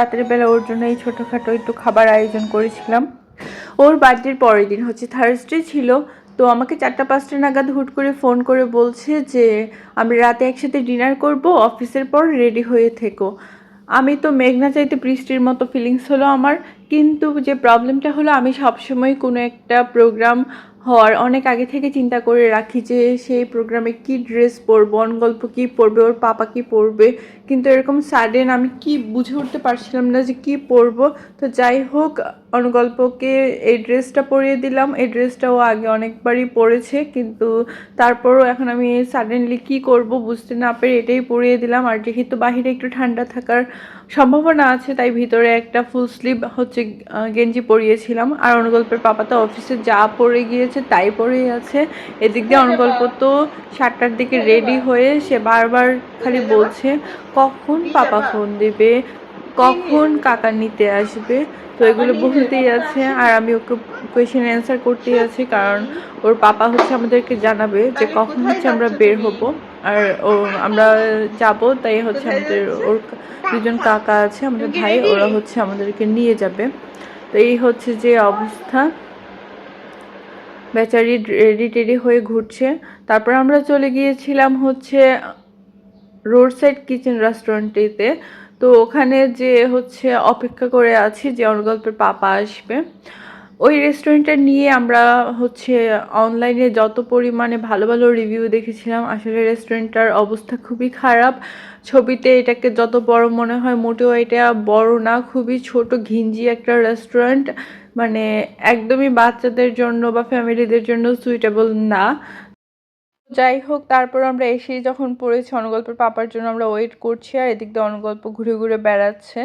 রাতের বেলা ওর জন্য এই ছোটোখাটো একটু খাবার আয়োজন করেছিলাম। ওর বার্থডের পরের দিন, হচ্ছে থার্সডে ছিল, তো আমাকে চারটা পাঁচটা নাগাদ হুট করে ফোন করে বলছে যে আমরা রাতে একসাথে ডিনার করব অফিসের পর রেডি হয়ে থেকো। আমি তো মেঘনা চাইতে বৃষ্টির মতো ফিলিংস হলো আমার, কিন্তু যে প্রবলেমটা হলো, আমি সবসময় কোনো একটা প্রোগ্রাম হওয়ার অনেক আগে থেকে চিন্তা করে রাখি যে, সেই প্রোগ্রামে কি ড্রেস পরবো গল্প কী পরবে, ওর পাপা কি পরবে কিন্তু এরকম সাডেন আমি কি বুঝে উঠতে পারছিলাম না যে কি পরব। তো যাই হোক, অনুগল্পকে এই ড্রেসটা পরিয়ে দিলাম। এই ড্রেসটাও আগে অনেকবারই পরেছে, কিন্তু তারপরও এখন আমি সাডেনলি কি করব বুঝতে না পেরে এটাই পরিয়ে দিলাম। আর যেহেতু বাহিরে একটু ঠান্ডা থাকার সম্ভাবনা আছে, তাই ভিতরে একটা ফুল স্লিভ হচ্ছে গেঞ্জি পরিয়েছিলাম। আর অনুগল্পের পাপা তো অফিসে যা পরে গিয়েছে তাই পরেই আছে। এদিক দিয়ে অনুগল্প তো সাতটার দিকে রেডি হয়ে সে বারবার খালি বলছে কখন পাপা ফোন দেবে? কখন কাকা নিতে আসবে? তো এগুলো বলতেই আছে, আর আমি ওকে কোয়েশ্চেন অ্যান্সার করতেই আছি, কারণ ওর পাপা হচ্ছে আমাদেরকে জানাবে যে কখন হচ্ছে আমরা বের হব, আর ও, আমরা যাব, তাই হচ্ছে আমাদের ওর দুজন কাকা আছে, আমাদের ভাই, ওরা হচ্ছে আমাদেরকে নিয়ে যাবে। তো এই হচ্ছে যে অবস্থা। বেচারি রেডি টেডি হয়ে ঘুরছে। তারপর আমরা চলে গিয়েছিলাম হচ্ছে রোড সাইড কিচেন রেস্টুরেন্টটিতে তো ওখানে যে হচ্ছে অপেক্ষা করে আছি যে অনুগল্পের পাপা আসবে। ওই রেস্টুরেন্টটা নিয়ে আমরা হচ্ছে অনলাইনে যত পরিমাণে ভালো ভালো রিভিউ দেখেছিলাম, আসলে রেস্টুরেন্টটার অবস্থা খুবই খারাপ। ছবিতে এটাকে যত বড় মনে হয়, মোটেও এটা বড় না, খুবই ছোট, ঘিঞ্জি একটা রেস্টুরেন্ট মানে একদমই বাচ্চাদের জন্য বা ফ্যামিলিদের জন্য সুইটেবল না। যাই হোক তারপর আমরা এসেই যখন পড়েছি অনুগল্পের পাপার জন্য, আমরা ওয়েট করছি আর এদিক দিয়ে অনুগল্প ঘুরে ঘুরে বেড়াচ্ছে।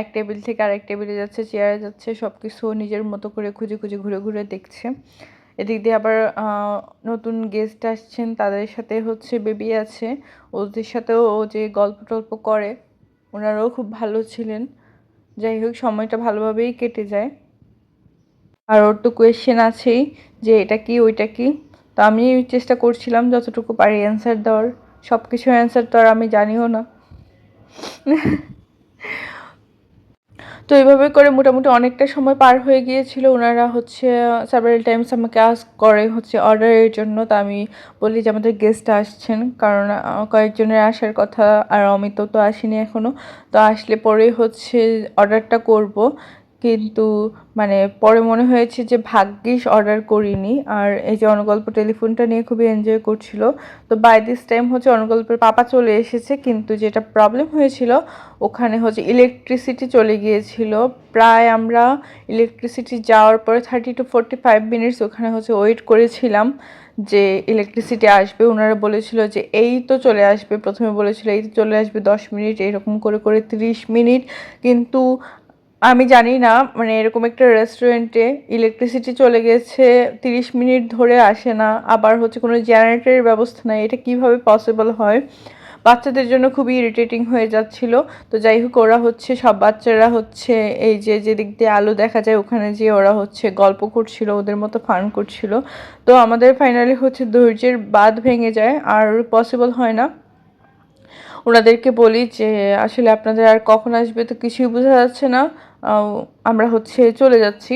এক টেবিল থেকে আরেক টেবিলে যাচ্ছে চেয়ারে যাচ্ছে সব কিছু নিজের মতো করে খুঁজে খুঁজে ঘুরে ঘুরে দেখছে। এদিক দিয়ে আবার নতুন গেস্ট আসছেন, তাদের সাথে হচ্ছে বেবি আছে। ওদের সাথেও ও যে গল্প টল্প করে, ওনারাও খুব ভালো ছিলেন। যাই হোক সময়টা ভালোভাবেই কেটে যায়। আর ওর তো কোয়েশ্চেন আছেই যে এটা কি, ওইটা কি? তো আমি চেষ্টা করছিলাম যতটুকু পারি অ্যান্সার দেওয়ার। সব কিছু অ্যান্সার তো আর আমি জানিও না। তো এইভাবে করে মোটামুটি অনেকটা সময় পার হয়ে গিয়েছিল। ওনারা হচ্ছে সেভারেল টাইমস আমাকে আস করে হচ্ছে অর্ডারের জন্য। তা আমি বলি যে আমাদের গেস্ট আসছেন। কারণ কয়েকজনের আসার কথা আর অমিত তো আসেনি এখনও তো আসলে পরে হচ্ছে অর্ডারটা করব। কিন্তু মানে পরে মনে হয়েছে যে ভাগ্যিস অর্ডার করিনি। আর এই যে অনুগল্প টেলিফোনটা নিয়ে খুবই এনজয় করছিল। তো বাই দিস টাইম হচ্ছে অনুগল্পের পাপা চলে এসেছে, কিন্তু যেটা প্রবলেম হয়েছিল, ওখানে হচ্ছে ইলেকট্রিসিটি চলে গিয়েছিল। প্রায় আমরা ইলেকট্রিসিটি যাওয়ার পরে thirty two forty five minutes ওখানে হচ্ছে ওয়েট করেছিলাম যে ইলেকট্রিসিটি আসবে। ওনারা বলেছিল যে এই তো চলে আসবে, প্রথমে বলেছিল এই তো চলে আসবে দশ মিনিট, এরকম করে করে তিরিশ মিনিট। কিন্তু আমি জানি না মানে এরকম একটা রেস্টুরেন্টে ইলেকট্রিসিটি চলে গেছে, তিরিশ মিনিট ধরে আসে না, আবার হচ্ছে কোনো জেনারেটরের ব্যবস্থা নাই, এটা কীভাবে পসিবল হয়? বাচ্চাদের জন্য খুবই ইরিটেটিং হয়ে যাচ্ছিল। তো যাই হোক, ওরা হচ্ছে, সব বাচ্চারা হচ্ছে, এই যে যেদিক দিয়ে আলো দেখা যায়, ওখানে যে ওরা হচ্ছে গল্প করছিল, ওদের মতো ফান করছিল। তো আমাদের ফাইনালি হচ্ছে ধৈর্যের বাঁধ ভেঙে যায়, আর পসিবল হয় না। ওনাদেরকে বলি যে, আসলে আপনাদের আর কখন আসবে তো কিছুই বোঝা যাচ্ছে না। আমরা হচ্ছে চলে যাচ্ছি।